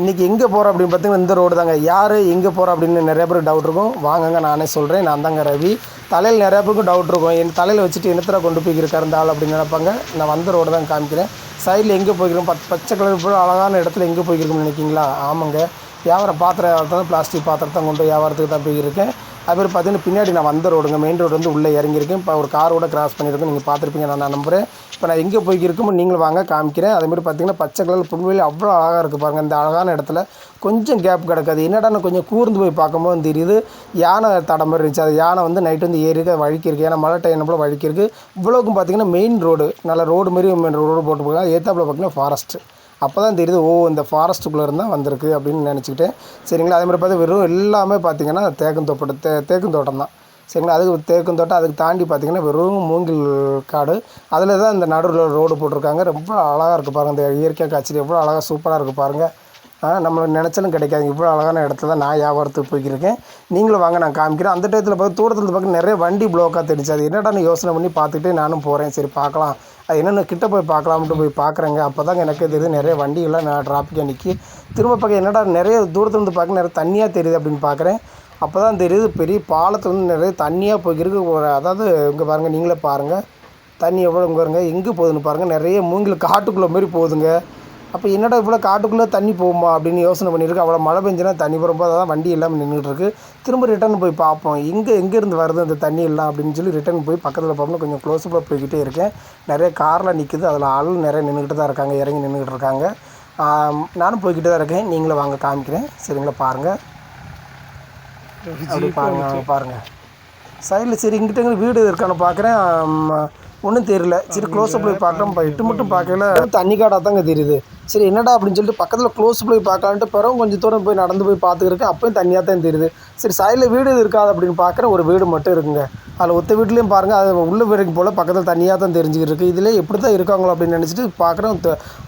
இன்றைக்கி எங்கே போகிறோம் அப்படின்னு பார்த்தீங்கன்னா இந்த ரோடு தாங்க. யார் எங்கே போகிறோம் அப்படின்னு நிறைய பேருக்கு டவுட் இருக்கும். வாங்கங்க நானே சொல்கிறேன் நான் தாங்க ரவி. தலையில் நிறைய பேருக்கு டவுட் இருக்கும். என் தலையில் வச்சுட்டு என்னத்தில் கொண்டு போய் இருக்காரு இந்த ஆள் அப்படின்னு நினைப்பாங்க. நான் வந்த ரோடு தான் காமிக்கிறேன். சைடில் எங்கே போய்க்கிறோம்? பத் பச்சை கலர் போய் அழகான இடத்துல எங்கே போய்க்கிறோம்னு நினைக்கிங்களா ஆமாங்க. வியாபாரம் பாத்திரம் வியாபாரத்தான் பிளாஸ்டிக் பாத்திரத்தான் கொண்டு வியாபாரத்துக்கு தான் போயிருக்கேன் அதுமாதிரி பார்த்தீங்கன்னா பின்னாடி நான் வந்த ரோடுங்க. மெயின் ரோடு வந்து உள்ளே இறங்கியிருக்கேன். இப்போ ஒரு காரோட கிராஸ் பண்ணியிருக்கேன் நீங்கள் பார்த்துருப்பீங்க நான் நம்புகிறேன் இப்போ நான் எங்கே போய்க்கிருக்கோமோ நீங்களும் வாங்க காமிக்கிறேன். அதேமாதிரி பார்த்தீங்கன்னா பச்சை கலர் புல்வெளி அவ்வளோ அழகாக இருக்குது பாருங்கள் இந்த அழகான இடத்துல கொஞ்சம் கேப் கிடக்காது. என்னடான்னு கொஞ்சம் கூர்ந்து போய் பார்க்கும்போது தெரியுது. யானை தடம் மாதிரி இருந்துச்சு. அது யானை வந்து நைட்டு வந்து ஏறி இருக்குது வழிக்கு இருக்குது ஏன்னா மழை டைம் போல் வழிக்கு இருக்குது இவ்வளோக்கும் பார்த்தீங்கன்னா மெயின் ரோடு நல்ல ரோடு மாரி மெயின் ரோடு போட்டு போகிறாங்க பார்த்தீங்கன்னா ஃபாரஸ்ட்டு அப்போ தான் தெரியுது ஓ இந்த ஃபாரஸ்ட்டுக்குள்ளே இருந்தால் வந்திருக்கு அப்படின்னு நினச்சிக்கிட்டேன் சரிங்களா? அதே மாதிரி பார்த்து வெறும் எல்லாமே பார்த்திங்கன்னா தேக்கும் தோப்பட்டு தே தேக்கும் தோட்டம் தான். சரிங்களா? அதுக்கு தேக்கும் தோட்டம் அதுக்கு தாண்டி பார்த்தீங்கன்னா வெறும் மூங்கில் காடு. அதில் தான் இந்த நடுவில் ரோடு போட்டிருக்காங்க. ரொம்ப அழகாக இருக்குது பாருங்கள் இந்த இயற்கை காட்சி எவ்வளோ அழகாக சூப்பராக இருக்குது பாருங்கள் ஆ, நம்மளுக்கு நினச்சாலும் கிடைக்காது இவ்வளோ அழகான இடத்துல தான் நான் வியாபாரத்துக்கு போய்க்கிருக்கேன். நீங்களும் வாங்க நான் காமிக்கிறேன். அந்த டயத்தில் பார்த்து தூரத்தில் பார்க்க நிறைய வண்டி ப்ளோக்காக தெரிஞ்சு அது என்னடான்னு யோசனை பண்ணி பார்த்துக்கிட்டே நானும் போகிறேன் சரி பார்க்கலாம். அது என்னென்ன கிட்ட போய் பார்க்கலாம்ட்டு போய் பார்க்குறேங்க. அப்போ தாங்க எனக்கு தெரியுது நிறைய வண்டிகள்லாம் நான் டிராஃபிக்காக நிற்கி திரும்ப பார்க்க என்னடா நிறைய தூரத்துலேருந்து பார்க்க நிறைய தண்ணியாக தெரியுது அப்படின்னு பார்க்குறேன். அப்போ தான் தெரியுது பெரிய பாலத்துல வந்து நிறைய தண்ணியாக போய்க்கிருக்கு அதாவது இங்கே பாருங்கள் நீங்களே பாருங்கள் தண்ணி எவ்வளோ இங்கே பாருங்கள் எங்கே போகுதுன்னு பாருங்கள் நிறைய மூங்கில் காட்டுக்குள்ளே மாரி போகுதுங்க. அப்போ என்னடா இவ்வளோ காட்டுக்குள்ளே தண்ணி போகுமா அப்படின்னு யோசனை பண்ணியிருக்கு. அவ்வளோ மழை பெஞ்சுனா தண்ணி போகிறப்போ தான் வண்டி எல்லாம் நின்றுட்டு இருக்கு. திரும்ப ரிட்டர்ன் போய் பார்ப்போம். எங்கே எங்கேருந்து வருது அந்த தண்ணி எல்லாம் அப்படின்னு சொல்லி ரிட்டர்ன் போய் பக்கத்தில் பார்ப்போம் கொஞ்சம் க்ளோஸப்பாக போய்கிட்டே இருக்கேன். நிறைய காரில் நிற்குது அதில் ஆள் நிறைய நின்றுக்கிட்டு தான் இருக்காங்க. இறங்கி நின்றுக்கிட்டு இருக்காங்க. நானும் போய்கிட்டு தான் இருக்கேன். நீங்களும் வாங்க காமிக்கிறேன். சரிங்களா பாருங்கள் அப்படி பாருங்க அங்க பாருங்க. சைடில் சரி இங்கிட்ட வீடு இருக்கான்னு பார்க்குறேன் ஒன்றும் தெரியல. சரி க்ளோஸ் போய் பார்க்குறேன் இப்போ இட்டு மட்டும் பார்க்கல. தண்ணி காடாக தாங்க தெரியுது. சரி என்னடா அப்படின்னு சொல்லிட்டு பக்கத்தில் க்ளோஸ் போய் பார்க்கலான்ட்டு பிறகு கொஞ்சம் தூரம் போய் நடந்து போய் பார்த்துக்கிறேன் அப்பயும் தண்ணியாக தான் தெரியுது. சரி சைடில் வீடு இருக்காது அப்படின்னு பார்க்குறேன் ஒரு வீடு மட்டும் இருக்குங்க. அதில் ஒத்த வீட்லேயும் பாருங்கள் அது உள்ள வரைக்கும் போல் பக்கத்தில் தண்ணியாக தான் தெரிஞ்சுக்கிட்டு இருக்குது இதில் எப்படி தான் இருக்காங்களோ அப்படின்னு நினச்சிட்டு பார்க்குறேன்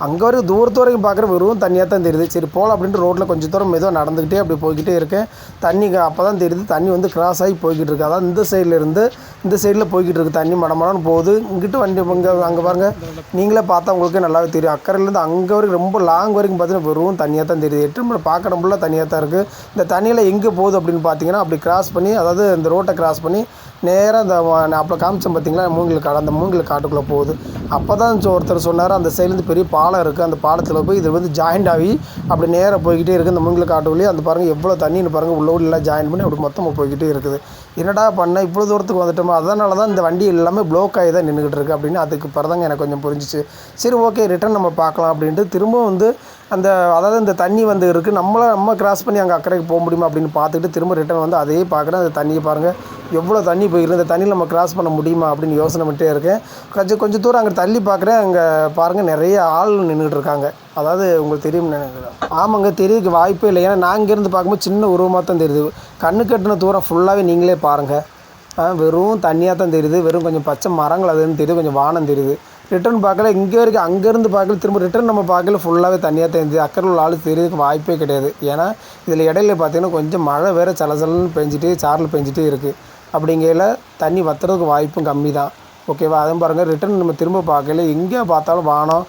அங்கே வரைக்கும் தூரத்து வரைக்கும் பார்க்குற வெறும் தண்ணியாக தான் தெரியுது. சரி போகலாம் அப்படின்ட்டு ரோட்டில் கொஞ்சம் தூரம் மெதுவாக நடந்துக்கிட்டே அப்படி போய்கிட்டே இருக்கேன். தண்ணி அப்போ தான் தெரியுது தண்ணி வந்து கிராஸ் ஆகி போய்கிட்டு இருக்குது அதான் இந்த சைடில் இருந்து இந்த சைடில் போய்கிட்டு இருக்குது தண்ணி மடமடன்னு போகுது. இங்கிட்டு வண்டி இங்கே அங்கே பாருங்கள் நீங்களே பார்த்தா உங்களுக்கு நல்லாவே தெரியும். அக்கறையிலேருந்து அங்கே வரைக்கும் ரொம்ப லாங் வரைக்கும் பார்த்தீங்கன்னா வெறும் தண்ணியாக தான் தெரியுது. எட்டு மணி பார்க்கணும் ஃபுல்லாக தான் இருக்குது இந்த தண்ணியில் எங்கே போகுது அப்படின்னு பார்த்தீங்கன்னா அப்படி கிராஸ் பண்ணி அதாவது இந்த ரோட்டை கிராஸ் பண்ணி நேராக அந்த நான் அப்போ காமிச்சேன் பார்த்தீங்களா மூங்கில் காடு அந்த மூங்கில் காட்டுக்குள்ளே போகுது. அப்போ தான் ஒருத்தர் சொன்னார் அந்த சைட்லேருந்து பெரிய பாலம் இருக்குது அந்த பாலத்தில் போய் இது வந்து ஜாயிண்ட் ஆகி அப்படி நேராக போய்கிட்டே இருக்குது அந்த மூங்கில் காட்டுக்குள்ளேயே அந்த பாருங்கள் எவ்வளோ தண்ணின்னு பாருங்கள் உள்ள உள்ள ஜாயின் பண்ணி அப்படி மொத்தமாக போய்கிட்டே இருக்குது. என்னடா பண்ண? இவ்வளோ தூரத்துக்கு வந்துட்டோமா. அதனால தான் இந்த வண்டி எல்லாமே ப்ளோக் ஆகி தான் நின்றுக்கிட்டு இருக்குது அப்படின்னு அதுக்கு பிறதாங்க எனக்கு கொஞ்சம் புரிஞ்சிச்சு. சரி ஓகே ரிட்டர்ன் நம்ம பார்க்கலாம் அப்படின்ட்டு திரும்பவும் வந்து அந்த அதாவது இந்த தண்ணி வந்து இருக்குது நம்மள நம்ம கிராஸ் பண்ணி அங்கே அக்கறைக்கு போக முடியுமா அப்படின்னு பார்த்துட்டு திரும்ப ரிட்டர்ன் வந்து அதே பார்க்குறேன். அந்த தண்ணியை பாருங்கள் எவ்வளோ தண்ணி போயிருக்கு. இந்த தண்ணியில் நம்ம கிராஸ் பண்ண முடியுமா அப்படின்னு யோசனை பண்ணிட்டே இருக்கேன். கொஞ்சம் கொஞ்சம் தூரம் அங்கே தள்ளி பார்க்குறேன். அங்கே பாருங்கள் நிறைய ஆள் நின்றுட்டு இருக்காங்க. அதாவது உங்களுக்கு தெரியும் நினைக்கிறேன். ஆமாங்க தெரியக்கு வாய்ப்பே இல்லை. ஏன்னா நான் இங்கேருந்து பார்க்கும்போது சின்ன உருவமாக தான் தெரியுது. கண்ணு கட்டின தூரம் ஃபுல்லாகவே நீங்களே பாருங்கள் வெறும் தண்ணியாக தான் தெரியுது. வெறும் கொஞ்சம் பச்சை மரங்கள் அதுன்னு தெரியுது. கொஞ்சம் வானம் தெரியுது. ரிட்டர்ன் பார்க்கல. இங்கே வரைக்கும் அங்கேருந்து பார்க்கல. திரும்ப ரிட்டர்ன் நம்ம பார்க்கல. ஃபுல்லாகவே தண்ணியாக தெரிஞ்சு அக்கறை உள்ள ஆள் தெரியறதுக்கு வாய்ப்பே கிடையாது. ஏன்னா இதில் இடையில பார்த்தீங்கன்னா கொஞ்சம் மழை வேறு சலசலன்னு பெஞ்சிட்டே சாரில் பெஞ்சிட்டே இருக்குது அப்படிங்கையில் தண்ணி வத்துறதுக்கு வாய்ப்பும் கம்மி தான். ஓகேவா அதுவும் பாருங்கள் ரிட்டர்ன் நம்ம திரும்ப பார்க்கல. எங்கே பார்த்தாலும் வானம்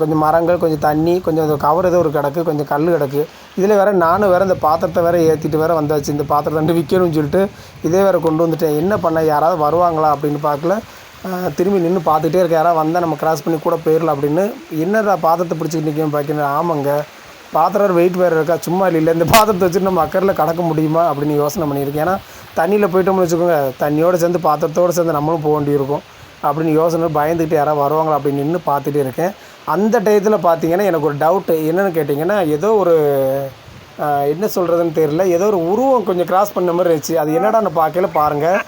கொஞ்சம் மரங்கள் கொஞ்சம் தண்ணி கொஞ்சம் கவர் ஏதோ ஒரு கிடக்கு. கொஞ்சம் கல் கிடக்கு. இதில் வேற நானும் வேறு இந்த பாத்திரத்தை வேறு ஏற்றிட்டு வேறு வந்தாச்சு. இந்த பாத்திரத்தை ரெண்டு விற்கணும்னு சொல்லிட்டு இதே வேறு கொண்டு வந்துட்டேன். என்ன பண்ண? யாராவது வருவாங்களா அப்படின்னு பார்க்கல. திரும்பி நின்று பார்த்துட்டே இருக்க. யாராவது வந்தால் நம்ம கிராஸ் பண்ணி கூட போயிடலாம் அப்படின்னு. என்னடா பாத்திரத்தை பிடிச்சிக்கிட்டு நிற்கும் பார்க்கணும் ஆமாங்க. பாத்திரம் வெயிட் வேறு இருக்கா? சும்மா இல்லை. இந்த பாத்திரத்தை வச்சுட்டு நம்ம அக்கறையில் கடக்க முடியுமா அப்படின்னு யோசனை பண்ணியிருக்கேன். ஏன்னா தண்ணியில் போயிட்டோம்னு வச்சுக்கோங்க தண்ணியோடு சேர்ந்து பாத்திரத்தோடு சேர்ந்து நம்மளும் போக வேண்டியிருக்கும் அப்படின்னு யோசனை பயந்துக்கிட்டு யாராவது வருவாங்களா அப்படின்னு நின்று பார்த்துட்டே இருக்கேன். அந்த டயத்தில் பார்த்தீங்கன்னா எனக்கு ஒரு டவுட்டு என்னென்னு கேட்டிங்கன்னா ஏதோ ஒரு என்ன சொல்கிறதுன்னு தெரியல. ஏதோ ஒரு உருவம் கொஞ்சம் கிராஸ் பண்ண மாதிரி இருந்துச்சு. அது என்னடான்னு பார்க்கல பாருங்கள்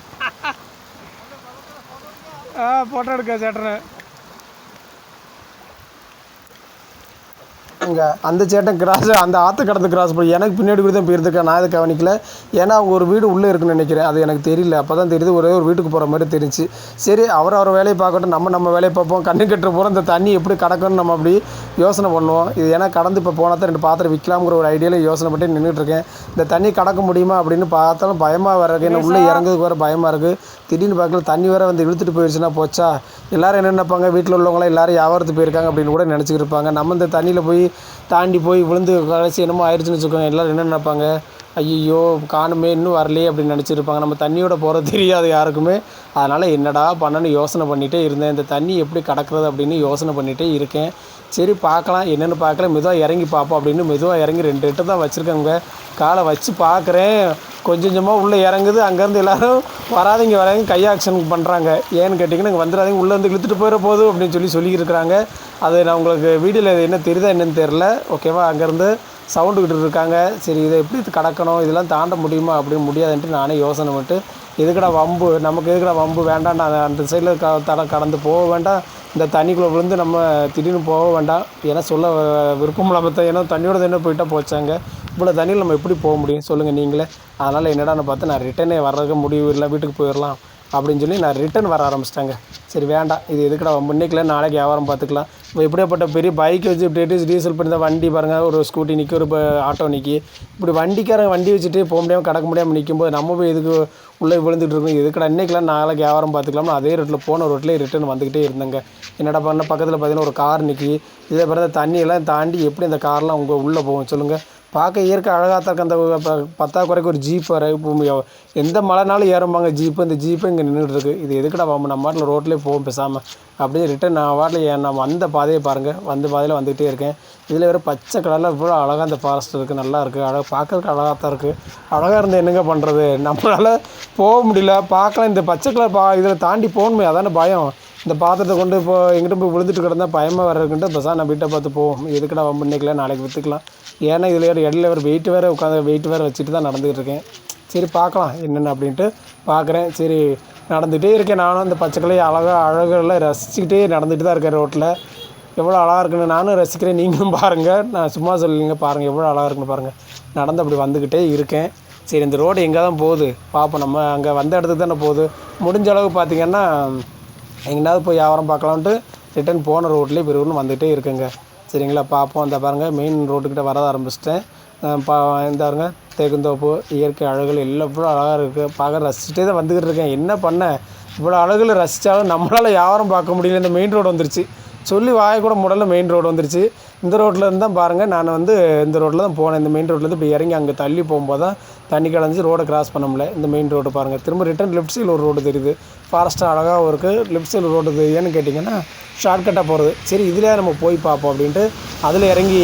ஆ ஃபோட்டோ எடுக்க இங்கே அந்த சேட்டன் கிராஸ் அந்த ஆற்று கடந்து கிராஸ் பண்ணி எனக்கு பின்னாடி கூட தான் போயிருந்துருக்கேன் நான் இதை கவனிக்கல. ஏன்னா அவங்க ஒரு வீடு உள்ளே இருக்குன்னு நினைக்கிறேன். அது எனக்கு தெரியல. அப்போ தான் தெரியுது ஒரே ஒரு வீட்டுக்கு போகிற மாதிரி தெரிஞ்சு. சரி அவர் அவர் வேலையை பார்க்கட்டும். நம்ம நம்ம வேலையை பார்ப்போம். கண்ணு கட்டுற போகிறோம் இந்த தண்ணி எப்படி கடக்கணும்னு நம்ம அப்படி யோசனை பண்ணுவோம். இது ஏன்னா கடந்து இப்போ போனால் தான் ரெண்டு பாத்திரம் விற்கலாம்ங்கிற ஒரு ஐடியாவில் யோசனை பண்ணி நின்றுட்டு இருக்கேன் இந்த தண்ணி கடக்க முடியுமா அப்படின்னு பார்த்தாலும் பயமாக வர இருக்கு. ஏன்னா உள்ளே இறங்குறதுக்கு வேறு பயமாக இருக்குது திடீர்னு பார்க்கல தண்ணி வேற வந்து இழுத்துட்டு போயிடுச்சுன்னா போச்சா? எல்லாரும் என்ன நினைப்பாங்க? வீட்டில் உள்ளவங்களாம் எல்லாரும் வியாபாரத்துக்கு போயிருக்காங்க அப்படின்னு கூட நினச்சிக்கிட்டு இருப்பாங்க. நம்ம இந்த தண்ணியில் போய் தாண்டி போய் விழுந்து கடைசி என்னமோ ஆயிடுச்சுன்னு வச்சுக்கோங்க. எல்லோரும் என்ன நினைப்பாங்க? ஐயையோ காணுமே இன்னும் வரலையே அப்படின்னு நினச்சிருப்பாங்க. நம்ம தண்ணியோட போகிறது தெரியாது யாருக்குமே. அதனால் என்னடா பண்ணணும்னு யோசனை பண்ணிகிட்டே இருந்தேன். இந்த தண்ணி எப்படி கடக்கிறது அப்படின்னு யோசனை பண்ணிகிட்டே இருக்கேன். சரி பார்க்கலாம். என்னென்னு பார்க்கல. மெதுவாக இறங்கி பார்ப்போம் அப்படின்னு மெதுவாக இறங்கி ரெண்டு எட்டு தான் வச்சுருக்கேங்க. காலை வச்சு பார்க்குறேன். கொஞ்சம் கொஞ்சமாக உள்ளே இறங்குது. அங்கேருந்து எல்லாரும் வராதிங்க வராங்க கை ஆக்ஷன் பண்ணுறாங்க ஏன்னு கேட்டிங்கன்னா இங்கே வந்துடாதீங்க. உள்ளே வந்து இழுத்துட்டு போயிட போதும் அப்படின்னு சொல்லி சொல்லியிருக்கிறாங்க. அது நான் உங்களுக்கு வீடியோவில் என்ன தெரியுதா என்னென்னு தெரில ஓகேவா? அங்கேருந்து சவுண்டு விட்டுட்டு இருக்காங்க சரி இதை எப்படி கடக்கணும்? இதெல்லாம் தாண்ட முடியுமா அப்படின்னு முடியாதுன்ட்டு நானே யோசனை பண்ணிட்டு எதுக்கடா வம்பு? நமக்கு எதுக்குடா வம்பு? வேண்டாம் நான் அந்த சைடில் க தட கடந்து போக வேண்டாம். இந்த தண்ணிக்குள்ளே விழுந்து நம்ம திடீர்னு போக வேண்டாம். ஏன்னா சொல்ல வ- விருப்பம் இல்லாமல் தான் ஏன்னா தண்ணியோட தண்ணி போயிட்டா போச்சாங்க இவ்வளோ தண்ணியில் நம்ம எப்படி போக முடியும்? சொல்லுங்கள் நீங்களே. அதனால் என்னடான்னு பார்த்து நான் ரிட்டனே வர்றதுக்கு முடிவு இல்லை வீட்டுக்கு போயிடலாம் அப்படின்னு சொல்லி நான் ரிட்டன் வர ஆரம்பிச்சிட்டாங்க. சரி வேண்டாம். இது எதுக்குடா இன்னைக்குல நாளைக்கு வியாபாரம் பார்த்துக்கலாம். இப்போ இப்படியாப்பட்ட பெரிய பைக் வச்சு இப்படி டீசல் பண்ணி தான் வண்டி பாருங்கள் ஒரு ஸ்கூட்டி நிற்கி ஒரு ஆட்டோ நிற்கி இப்படி வண்டிக்காரன் வண்டி வச்சுட்டு போக முடியாமல் கடக்க முடியாமல் நிற்கும்போது நம்ம போய் இதுக்கு உள்ளே விழுந்துட்டு இருக்கோம்? எதுக்குடா இன்றைக்கெலாம் நாளைக்கு வியாபாரம் பார்த்துக்கலாம்னு அதே ரோட்டில் போன ரோட்டிலே ரிட்டர்ன் வந்துக்கிட்டே இருந்தேங்க. என்னடா பண்ண பக்கத்தில் பார்த்தீங்கன்னா ஒரு கார் நிற்கி இதே பிறகு தண்ணியெல்லாம் தாண்டி எப்படி இந்த கார்லாம் உங்கள் உள்ளே போகும் சொல்லுங்கள் பார்க்க இயற்கை அழகாக தான் இருக்கு. அந்த ப- பத்தாக்குறைக்கு ஒரு ஜீப் வர இப்போ எந்த மழைனாலும் ஏறும்பாங்க. ஜீப்பு இந்த ஜீப்பு இங்கே நின்றுட்டு இருக்கு. இது எதுக்குடா வாம நம்ம பாட்டில் ரோட்லேயே போவோம் பேசாமல் அப்படியே ரிட்டன் நான் பாட்டில் ஏன் நான் வந்த பாதையை பாருங்கள் வந்த பாதையில் வந்துகிட்டே இருக்கேன். இதில் வேறு பச்சை கலரில் இவ்வளோ அழகாக அந்த ஃபாரஸ்ட் இருக்குது நல்லா இருக்குது அழகாக பார்க்கறதுக்கு அழகாக தான் இருக்குது அழகாக இருந்தால் என்னங்க பண்ணுறது நம்மளால் போக முடியல. பார்க்கலாம். இந்த பச்சை கலர் பா இதில் தாண்டி போகணுமே. அதானே பயம். இந்த பாத்திரத்தை கொண்டு இப்போ எங்கிட்ட போய் விழுந்துட்டு கிடந்தா பயமாக வர இருக்குன்ட்டு நான் வீட்டை பார்த்து போவோம். எதுக்குடா வம்பு நாளைக்கு விற்றுக்கலாம் ஏன்னா இதில் வேறு இடையில வேறு வெயிட் வேறு உட்காந்து வெயிட் வேறு வச்சுட்டு தான் நடந்துகிட்டு இருக்கேன் சரி பார்க்கலாம் என்னென்ன அப்படின்ட்டு பார்க்குறேன். சரி நடந்துகிட்டே இருக்கேன். நானும் அந்த பச்சைக்கிளையை அழகாக அழகெல்லாம் ரசிச்சுக்கிட்டே நடந்துகிட்டு தான் இருக்கேன் ரோட்டில் எவ்வளோ அழகாக இருக்குன்னு நானும் ரசிக்கிறேன். நீங்களும் பாருங்கள் நான் சும்மா சொல்லுங்க பாருங்கள் எவ்வளோ அழகாக இருக்குன்னு பாருங்கள் நடந்து அப்படி வந்துக்கிட்டே இருக்கேன். சரி இந்த ரோடு எங்கே தான் போகுது? பார்ப்போம். நம்ம அங்கே வந்த இடத்துக்கு தானே போகுது. முடிஞ்ச அளவுக்கு பார்த்தீங்கன்னா எங்கேயாவது போய் வியாபாரம் பார்க்கலான்ட்டு ரிட்டன் போன ரோட்லேயே பிறகுன்னு வந்துகிட்டே இருக்குங்க. சரிங்களா? பார்ப்போம். இந்த பாருங்கள் மெயின் ரோட்டுக்கிட்ட வர ஆரம்பிச்சிட்டேன். பா இந்த பாருங்க தேக்குந்தோப்பு இயற்கை அழகுகள் எல்லாம் இவ்வளோ அழகாக இருக்குது பார்க்க ரசிச்சுட்டே தான் வந்துக்கிட்டு இருக்கேன். என்ன பண்ண? இவ்வளோ அழகுல ரசித்தாலும் நம்மளால் யாரும் பார்க்க முடியல. இந்த மெயின் ரோடு வந்துருச்சு. சொல்லி வாய கூட முடல மெயின் ரோடு வந்துருச்சு. இந்த ரோட்டில் இருந்து தான் பாருங்கள் நான் வந்து இந்த ரோட்டில் தான் போனேன். இந்த மெயின் ரோட்லேருந்து இப்படி இறங்கி அங்கே தள்ளி போகும்போது தான் தண்ணி கலைஞ்சி ரோடை கிராஸ் பண்ண முடியல. இந்த மெயின் ரோடு பாருங்கள் திரும்ப ரிட்டர்ன் லெஃப்ட் சைடில் ஒரு ரோடு தெரியுது. ஃபாரஸ்ட்டாக அழகாகவும் இருக்குது லெஃப்ட் சைடில் ரோடு இது கேட்டிங்கன்னா ஷார்ட்கட்டாக போகிறது சரி இதிலே நம்ம போய் பார்ப்போம் அப்படின்ட்டு அதில் இறங்கி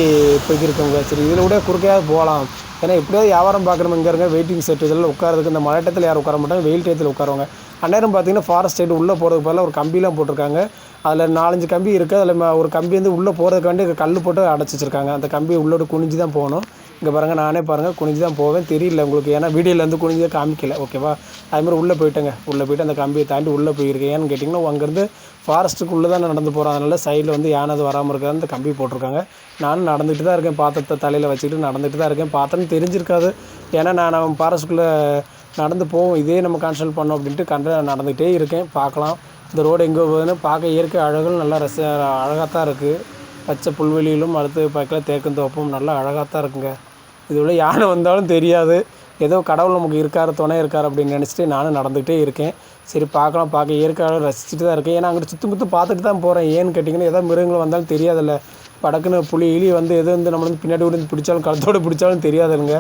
போய்க்கிருக்கோங்க சரி இதில் கூட குறுக்கையாவது போகலாம். ஏன்னா எப்படியாவது வியாபாரம் பார்க்குறோம் இங்கே இருங்க வெயிட்டிங் செட் இதெல்லாம் உட்காரதுக்கு இந்த மழை டயத்தில் யாரும் உட்கார மாட்டாங்க. வெயில் டயத்தில் உட்காருவாங்க. அந்நேரம் பார்த்தீங்கன்னா ஃபாரஸ்ட் சைடு உள்ளே போகிறதுக்கு பதிலாக ஒரு கம்பிலாம் போட்டிருக்காங்க. அதில் நாலஞ்சு கம்பி இருக்குது அதில் ம- ஒரு கம்பி வந்து உள்ளே போகிறதுக்காண்டி கல் போட்டு அடைச்சி வச்சுருக்காங்க அந்த கம்பியை உள்ளோட குனிஞ்சு தான் போகணும். இங்கே பாருங்கள் நானே பாருங்கள் குனிஞ்சு தான் போவேன். தெரியல உங்களுக்கு. ஏன்னா வீடியோலேருந்து குனிஞ்சு தான் காமிக்கல. ஓகேவா அதுமாதிரி உள்ளே போயிட்டேங்க. உள்ளே போயிட்டு அந்த கம்பியை தாண்டி உள்ளே போயிருக்கேன். ஏன்னு கேட்டிங்கன்னா அங்கேருந்து ஃபாரஸ்ட்டுக்குள்ளே தான் நடந்து போகிறோம் அதனால் சைடில் வந்து யானை அது வராமல் இருக்காது அந்த கம்பி போட்டிருக்காங்க. நானும் நடந்துட்டு தான் இருக்கேன். பாத்திரத்தை தலையில் வச்சுக்கிட்டு நடந்துட்டு தான் இருக்கேன். பாத்திரம் தெரிஞ்சிருக்காது. ஏன்னா நான் ஃபாரஸ்ட்டுக்குள்ளே நடந்து போவோம். இதே நம்ம கன்சல்ட் பண்ணோம் அப்படின்ட்டு கண்ட நடந்துகிட்டே இருக்கேன். பார்க்கலாம். இந்த ரோடு எங்கே போகுதுன்னு பார்க்க இயற்கை அழகும் நல்லா ரச அழகாக தான் இருக்குது பச்சை புல்வெளியிலும் அடுத்து பக்கத்தில் தேக்கந்தோப்பும் நல்லா அழகாக தான் இருக்குங்க. இது யானை வந்தாலும் தெரியாது. ஏதோ கடவுள் நமக்கு இருக்கார் துணை இருக்கார் அப்படின்னு நினச்சிட்டு நானும் நடந்துகிட்டே இருக்கேன். சரி பார்க்கலாம். பார்க்க இயற்கை அழகை ரசிச்சுட்டு தான் இருக்கேன். ஏன்னா அங்கிட்டு சுற்றி பார்த்துட்டு தான் போகிறேன் ஏன்னு கேட்டிங்கன்னா ஏதோ மிருகங்கள் வந்தாலும் தெரியாதில்ல. படக்குன்னு புலி இலி வந்து எது வந்து நம்ம வந்து பின்னாடி விழுந்து பிடிச்சாலும் கழுத்தோடு பிடிச்சாலும் தெரியாதுங்க.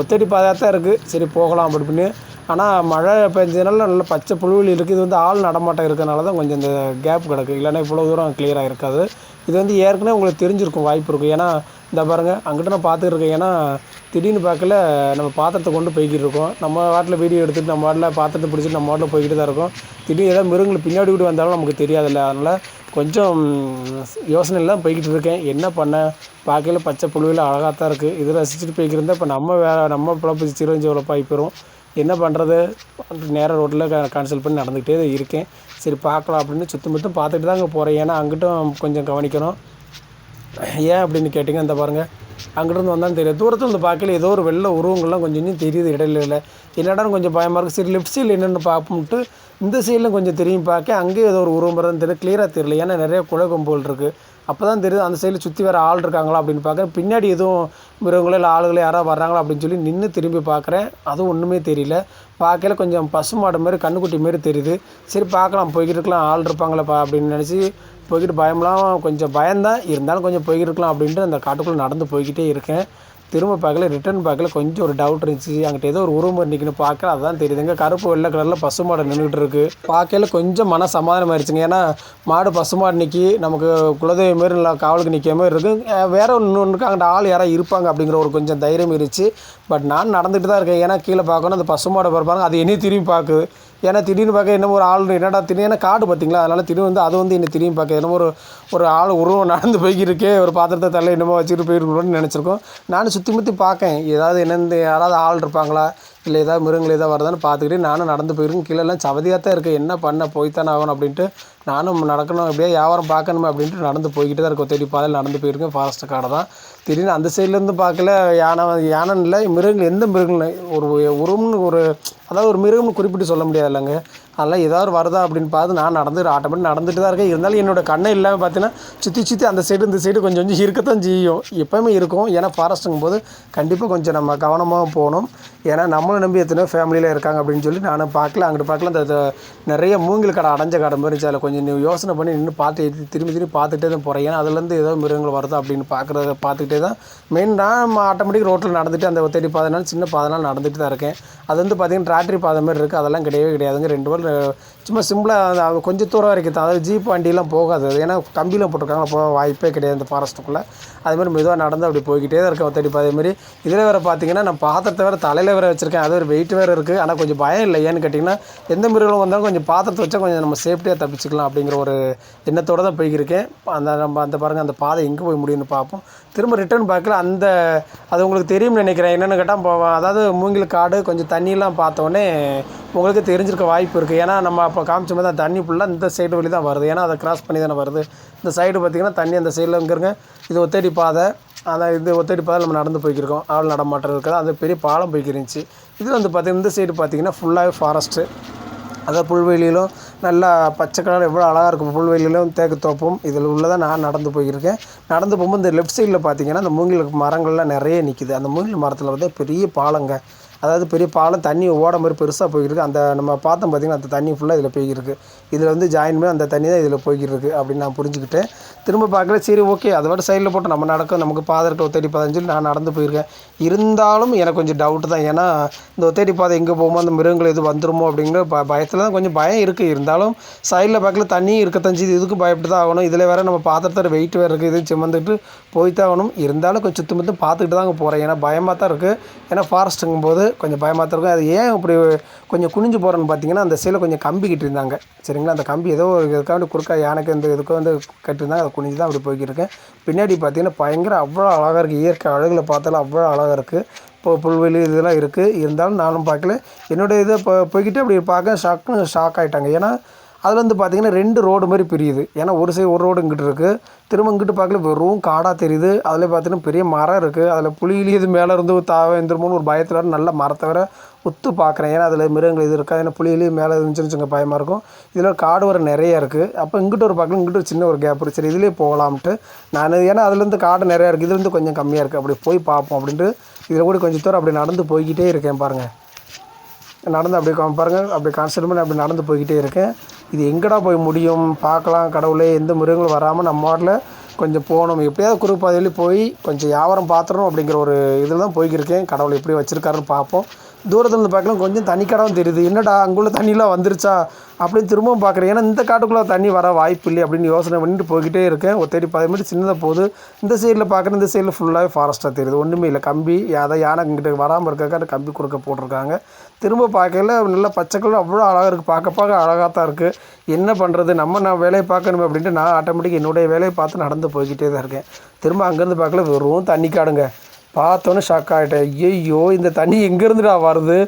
ஒத்தடி பாதையாக தான் இருக்குது சரி போகலாம் அப்படி அப்படின்னு ஆனால் மழை பெஞ்சதுனால நல்ல பச்சை புழுவில் இருக்குது இது வந்து ஆள் நடமாட்டம் இருக்கிறனால தான் கொஞ்சம் இந்த கேப் கிடக்கு. இல்லைன்னா இவ்வளோ தூரம் கிளியராக இருக்காது இது வந்து ஏற்கனவே உங்களுக்கு தெரிஞ்சிருக்கும் வாய்ப்பு இருக்கும் ஏன்னா இந்த பாருங்கள் அங்கிட்ட நான் பார்த்துட்டு இருக்கேன். ஏன்னா திடீர்னு பார்க்கல நம்ம பாத்திரத்தை கொண்டு போய்கிட்டு இருக்கோம். நம்ம வாட்டில் வீடியோ எடுத்துகிட்டு நம்ம வாட்டில் பாத்திரத்தை பிடிச்சிட்டு நம்ம வாட்டில் போய்கிட்டு தான் இருக்கோம். திடீர்னு ஏதாவது மிருகங்கள் பின்னாடி கூட வந்தாலும் நமக்கு தெரியாதுல்ல. அதனால் கொஞ்சம் யோசனையில் தான் போய்கிட்டு இருக்கேன் என்ன பண்ண? பார்க்கையில பச்சை புழுவில் அழகாக தான் இருக்குது இது ரசிச்சுட்டு போய்க்கிருந்தா இப்போ நம்ம வேறு நம்ம பிழப்பு சிறுவஞ்சி உழப்பாகி போயிடும் என்ன பண்ணுறது நேராக ரோட்டில் கேன்சல் பண்ணி நடந்துக்கிட்டே தான் இருக்கேன். சரி பார்க்கலாம் அப்படின்னு சுத்தம் மட்டும் பார்த்துட்டு தாங்க போகிறேன் ஏன்னா அங்கிட்டும் கொஞ்சம் கவனிக்கணும். ஏன் அப்படின்னு கேட்டிங்க அந்த பாருங்கள் அங்கிட்டிருந்து வந்தாலும் தெரியாது. தூரத்தில் வந்து பார்க்கல ஏதோ ஒரு வெள்ளை உருவங்கள்லாம் கொஞ்சம் இன்னும் தெரியுது இடையில என்னடா கொஞ்சம் பயமாக இருக்குது சரி லெஃப்ட் சைடில் என்னென்னு பார்ப்போம்ட்டு இந்த சைடில் கொஞ்சம் தெரியும் பார்க்க அங்கேயும் ஏதோ ஒரு உருவம் வருதுன்னு தெரியும் கிளியராக தெரியல. ஏன்னா நிறைய குலை கொம்புகள் இருக்குது அப்போ தான் தெரியுது அந்த சைடில் சுற்றி வேறு ஆள் இருக்காங்களா அப்படின்னு பார்க்குறேன். பின்னாடி எதுவும் மிருகங்களோ இல்லை ஆளுகளோ யாராவது வர்றாங்களா அப்படின்னு சொல்லி நின்று திரும்பி பார்க்குறேன். அதுவும் ஒன்றுமே தெரியல. பார்க்கல கொஞ்சம் பசுமாடு மாதிரி கண்ணுக்குட்டி மாதிரி தெரியுது. சரி பார்க்கலாம் போய்கிட்டு இருக்கலாம் ஆள் இருப்பாங்களப்பா அப்படின்னு நினச்சி போய்கிட்டு பயம்லாம் கொஞ்சம் பயந்தான் இருந்தாலும் கொஞ்சம் போய்கிருக்கலாம் அப்படின்ட்டு அந்த காட்டுக்குள்ளே நடந்து போய்கிட்டே இருக்கேன். திரும்ப பார்க்கல ரிட்டர்ன் பார்க்கல. கொஞ்சம் ஒரு டவுட் இருந்துச்சு. அங்கிட்ட ஏதோ ஒரு உருவம் நிற்கணும் பார்க்கல அதுதான் தெரியுதுங்க கருப்பு வெள்ளை கலரில் பசு மாடு நின்றுட்டு இருக்கு. பார்க்கல கொஞ்சம் மன சமாதானம் ஆயிடுச்சுங்க ஏன்னா மாடு பசு மாடு நிற்கி நமக்கு குலதெய்வம் மாரி நல்லா காவலுக்கு நிற்கிற மாதிரி இருக்கு. வேறு வேற ஒன்று இருக்கு. அங்கிட்ட ஆள் யாராவது இருப்பாங்க அப்படிங்கிற ஒரு கொஞ்சம் தைரியம் இருந்துச்சு. பட் நான் நடந்துட்டு தான் இருக்கேன். ஏன்னா கீழே பார்க்கணும். அந்த பசு மாடை பார்ப்பாங்க. அது என்னையும் திரும்பி பார்க்குது. ஏன்னா திடீர்னு பார்க்க என்ன ஒரு ஆள் என்னடா திடீர்னு ஏன்னா காடு பார்த்தீங்களா? அதனால் திடீர்னு வந்து அது வந்து என்னை திடீர்னு பார்க்க என்னமோ ஒரு ஒரு ஆள் உருவம் நடந்து போய்க்கிருக்கே ஒரு பாத்திரத்தை தள்ள என்னமோ வச்சுட்டு போயிருக்கணும்னு நினச்சிருக்கோம். நானும் சுற்றி முற்றி பார்க்கேன். ஏதாவது என்னென்னு யாராவது ஆள் இருப்பாங்களா? இல்லை ஏதாவது மிருகங்கள் ஏதாவது வருதான்னு பார்த்துக்கிட்டு நானும் நடந்து போயிருக்கேன். கீழெல்லாம் சவதியாக தான் இருக்குது என்ன பண்ண போய்த்தானே ஆகணும் அப்படின்ட்டு நானும் நடக்கணும் அப்படியே வியாபாரம் பார்க்கணுமே அப்படின்ட்டு நடந்து போய்கிட்டு தான் இருக்கோம். தேடி பாதையில் நடந்து போயிருக்கேன். ஃபாரஸ்ட் காடை தான். திடீர்னு அந்த சைட்லேருந்து பார்க்கல யானை யானைன்னு இல்லை மிருகங்கள் எந்த மிருகங்கள் ஒரு உருவம்னு ஒரு அதாவது ஒரு மிருகம்னு குறிப்பிட்டு சொல்ல முடியாது இல்லைங்க அதெல்லாம் ஏதாவது வருதா அப்படின்னு பார்த்து நான் நடந்து ஆட்டோமேட்டிக் நடந்துட்டு தான் இருக்கேன். இருந்தாலும் என்னோட கண்ணை இல்லாமல் பார்த்தீங்கன்னா சுற்றி சுற்றி அந்த சைடு இந்த சைடு கொஞ்சம் கொஞ்சம் இருக்கத்தான் செய்யும். எப்போவுமே இருக்கும். ஏன்னா ஃபாரஸ்ட்டுங்கும் போது கண்டிப்பாக கொஞ்சம் நம்ம கவனமாக போகணும். ஏன்னா நம்மளை நம்பி எத்தனையோ ஃபேமிலியில் இருக்காங்க அப்படின்னு சொல்லி நானும் பார்க்கல. அங்கிட்டு பார்க்கல. அந்த நிறைய மூங்கில் கடை அடைஞ்ச கடை மாதிரி இருந்துச்சு. அதில் கொஞ்சம் நீ யோசனை பண்ணி நின்று பார்த்து திரும்பி திரும்பி பார்த்துட்டே தான் போகிறேன் ஏன்னா அதுலேருந்து ஏதோ மிருகங்கள் வருதா அப்படின்னு பார்க்குறத பார்த்துக்கிட்டே தான். மெயின் நான் ஆட்டோமேட்டிக் ரோட்டில் நடந்துட்டு அந்த ஒத்தடி பாதைனால சின்ன பாதைனால நடந்துட்டு தான் இருக்கேன். அது வந்து பார்த்திங்கன்னா டிராக்டரி பாதை மாதிரி இருக்குது அதெல்லாம் கிடையவே கிடையாதுங்க. ரெண்டு சும்மா சிம்பிளாக கொஞ்சம் தூரம் வரைக்கும் தான். அதாவது ஜீப் வண்டியெலாம் போகாது. அது ஏன்னா கம்பியில் போட்டிருக்காங்க போக வாய்ப்பே கிடையாது அந்த ஃபாரஸ்ட்டுக்குள்ளே அதுமாதிரி மெதுவாக நடந்து அப்படி போய்கிட்டே தான் இருக்கேன் தேடி அதேமாரி இதில் வேறு பார்த்தீங்கன்னா நான் பாத்திரத்தை வேறு தலையில் வேறு வச்சுருக்கேன். அது ஒரு வெயிட் வேறு இருக்குது ஆனால் கொஞ்சம் பயம் இல்லை. ஏன்னு கேட்டிங்கன்னா எந்த மிருகம் வந்தாலும் கொஞ்சம் பாத்திரத்தை வச்சா கொஞ்சம் நம்ம சேஃப்டியாக தப்பிச்சுக்கலாம் அப்படிங்கிற ஒரு எண்ணத்தோடு தான் போய்க்கிருக்கேன். அந்த நம்ம அந்த பாருங்கள் அந்த பாதை எங்கே போய் முடியும்னு பார்ப்போம் திரும்ப ரிட்டர்ன் பேக்கில் அந்த அது உங்களுக்கு தெரியும்னு நினைக்கிறேன். என்னென்னு கேட்டால் அதாவது மூங்கில் காடு கொஞ்சம் தண்ணியெலாம் பார்த்தோன்னே உங்களுக்கு தெரிஞ்சிருக்க வாய்ப்பு இருக்குது ஏன்னா நம்ம அப்போ காமிச்ச மாதிரி தண்ணி ஃபுல்லாக இந்த சைடு வழி தான் வருது. ஏன்னா அதை கிராஸ் பண்ணி தானே வருது. இந்த சைடு பார்த்திங்கன்னா தண்ணி அந்த சைடில் இங்கேருங்க இது ஒத்தடி பாதை. அதான் இது ஒத்தடி பாதை நம்ம நடந்து போய்க்கிருக்கோம். ஆள் நடமாட்டம் இருக்குது அது பெரிய பாலம் போய்க்கிருந்துச்சு. இது வந்து பார்த்திங்கன்னா இந்த சைடு பார்த்திங்கன்னா ஃபுல்லாகவே ஃபாரஸ்ட்டு அதாவது புல்வெளியிலும் நல்லா பச்சை கலர் எவ்வளோ அழகாக இருக்கும் புல்வெளியிலும் தேக்கு தோப்பும் இதில் உள்ளதான் நான் நடந்து போயிருக்கேன். நடந்து போகும்போது இந்த லெஃப்ட் சைடில் பார்த்தீங்கன்னா அந்த மூங்கில் மரங்கள்லாம் நிறைய நிற்கிது அந்த மூங்கில் மரத்தில் வந்து பெரிய பாலங்க. அதாவது பெரிய பாலம் தண்ணி ஓட மாதிரி பெருசாக போய்கிருக்கு அந்த நம்ம பார்த்தோம் பார்த்திங்கன்னா அந்த தண்ணி ஃபுல்லாக இதில் போய்கிருக்கு இதில் வந்து ஜாயின் பண்ணி அந்த தண்ணி தான் இதில் போய்கிட்டு இருக்குது அப்படின்னு நான் புரிஞ்சுக்கிட்டேன். திரும்ப பார்க்கல சரி ஓகே அதை விட சைடில் போட்டு நம்ம நடக்கும் நமக்கு பாதை இருக்க ஒத்தடி பாதைன்னு சொல்லி நான் நடந்து போயிருக்கேன். இருந்தாலும் எனக்கு கொஞ்சம் டவுட்டு தான். ஏன்னா இந்த ஒத்தடி பாதை எங்கே போகுமோ அந்த மிருகங்கள் எது வந்துருமோ அப்படிங்கிற ப பயத்தில் தான் கொஞ்சம் பயம் இருக்குது இருந்தாலும் சைடில் பார்க்கல தண்ணி இருக்கத்தான் செய்யுது. இதுக்கும் பயப்பட்டு தான் ஆகணும். இதில் வேறு நம்ம பாத்திரத்தோட வெயிட் வேறு இருக்குது இது சுமந்துட்டு போய் தான் ஆகணும். இருந்தாலும் கொஞ்சம் சுத்தம் முத்தம் பார்த்துக்கிட்டு தாங்க போகிறேன் ஏன்னா பயமாக தான் இருக்குது ஏன்னா ஃபாரஸ்ட்டுங்கும் போது கொஞ்சம் பயமாக தான் இருக்கும். அது ஏன் இப்படி கொஞ்சம் குனிஞ்சு போகிறேன்னு பார்த்தீங்கன்னா அந்த சைடில் கொஞ்சம் கம்பி கிட்டிருந்தாங்க சரிங்களா? அந்த கம்பி ஏதோ ஒரு இதுக்காண்டி குறுக்கா யானைக்கு இந்த இதுக்கு வந்து கட்டிருந்தாங்க. அதை குனிஞ்சு தான் அப்படி போய்க்கிருக்கேன் பின்னாடி பார்த்தீங்கன்னா பயங்கர அவ்வளோ அழகாக இருக்குது இயற்கை அழகில் பார்த்தாலும் அவ்வளோ அழகாக இருக்குது இப்போ புல்வெளி இதெல்லாம் இருக்குது இருந்தாலும் நானும் பார்க்கல. என்னுடைய இதை இப்போ போய்கிட்டு அப்படி பார்க்க ஷாக்கு ஷாக் ஆகிட்டாங்க ஏன்னா அதில் வந்து பார்த்தீங்கன்னா ரெண்டு ரோடு மாதிரி பிரியுது. ஏன்னா ஒரு சைடு ஒரு ரோடு இங்கிட்டு இருக்குது திரும்ப இங்கிட்டு பார்க்கல வெறும் காடாக தெரியுது. அதில் பார்த்தீங்கன்னா பெரிய மரம் இருக்குது அதில் புலியிலே இது மேலே இருந்து தாவ எந்திரமோன்னு ஒரு பயத்தில் நல்ல மரத்தை வேற உத்து பார்க்குறேன். ஏன்னா அதில் மிருகங்கள் இது இருக்கா ஏன்னா புலியிலேயே மேலே இருந்துச்சுன்னு வச்சுங்க பயமாக இருக்கும். இதில் காடு வர நிறைய இருக்குது அப்போ இங்கிட்ட ஒரு பார்க்கல இங்கிட்ட ஒரு சின்ன ஒரு கேப் இருக்குது சரி இதுலேயே போகலாம்ட்டு நான் ஏன்னா அதுலேருந்து காடு நிறையா இருக்குது இதுலேருந்து கொஞ்சம் கம்மியாக இருக்குது அப்படி போய் பார்ப்போம் அப்படின்ட்டு இதில் கூட கொஞ்சம் தூரம் அப்படி நடந்து போய்கிட்டே இருக்கேன் பாருங்கள் நடந்து அப்படி பாருங்கள் அப்படி கான்சன்ட்ரேட் பண்ணி அப்படி நடந்து போய்கிட்டே இருக்கேன். இது எங்கடா போய் முடியும்? பார்க்கலாம் கடவுளே. எந்த மிருகங்களும் வராமல் நம்ம வாட்டில் கொஞ்சம் போகணும். எப்படியாவது குறுப்பாதையில் போய் கொஞ்சம் வியாபாரம் பார்த்துடணும் அப்படிங்கிற ஒரு இதில் தான் போய்க்கிருக்கேன். கடவுள் எப்படி வச்சுருக்காருன்னு பார்ப்போம். தூரத்துலேருந்து பார்க்கலாம் கொஞ்சம் தனி கடவும் தெரியுது. என்னடா அங்குள்ள தண்ணிலாம் வந்துருச்சா? அப்படின்னு திரும்பவும் பார்க்குறேன். ஏன்னா இந்த காட்டுக்குள்ளே தண்ணி வர வாய்ப்பு இல்லை அப்படின்னு யோசனை பண்ணிட்டு போய்கிட்டே இருக்கேன். ஒரு தேடி பாதை மட்டும் சின்னதாக போகுது. இந்த சைடில் பார்க்குறேன். இந்த சைடில் ஃபுல்லாகவே ஃபாரஸ்ட்டாக தெரியுது. ஒன்றுமே இல்லை. கம்பி யாதை யானை இங்கிட்ட வராமல் இருக்காக்க கம்பி குறுக்க போட்டிருக்காங்க. திரும்ப பார்க்கல. நல்லா பச்சை கலர் அவ்வளோ அழகாக இருக்குது பார்க்க பார்க்க அழகாக தான் இருக்குது என்ன பண்ணுறது நம்ம நான் வேலையை பார்க்கணுமே அப்படின்ட்டு நான் ஆட்டோமேட்டிக் என்னுடைய வேலையை பார்த்து நடந்து போய்கிட்டே தான் இருக்கேன். திரும்ப அங்கேருந்து பார்க்கல. வெறும் தண்ணி காடுங்க. பார்த்தோன்னே ஷாக் ஆகிட்டேன் ஐயோ இந்த தண்ணி எங்கேருந்துடா வருது?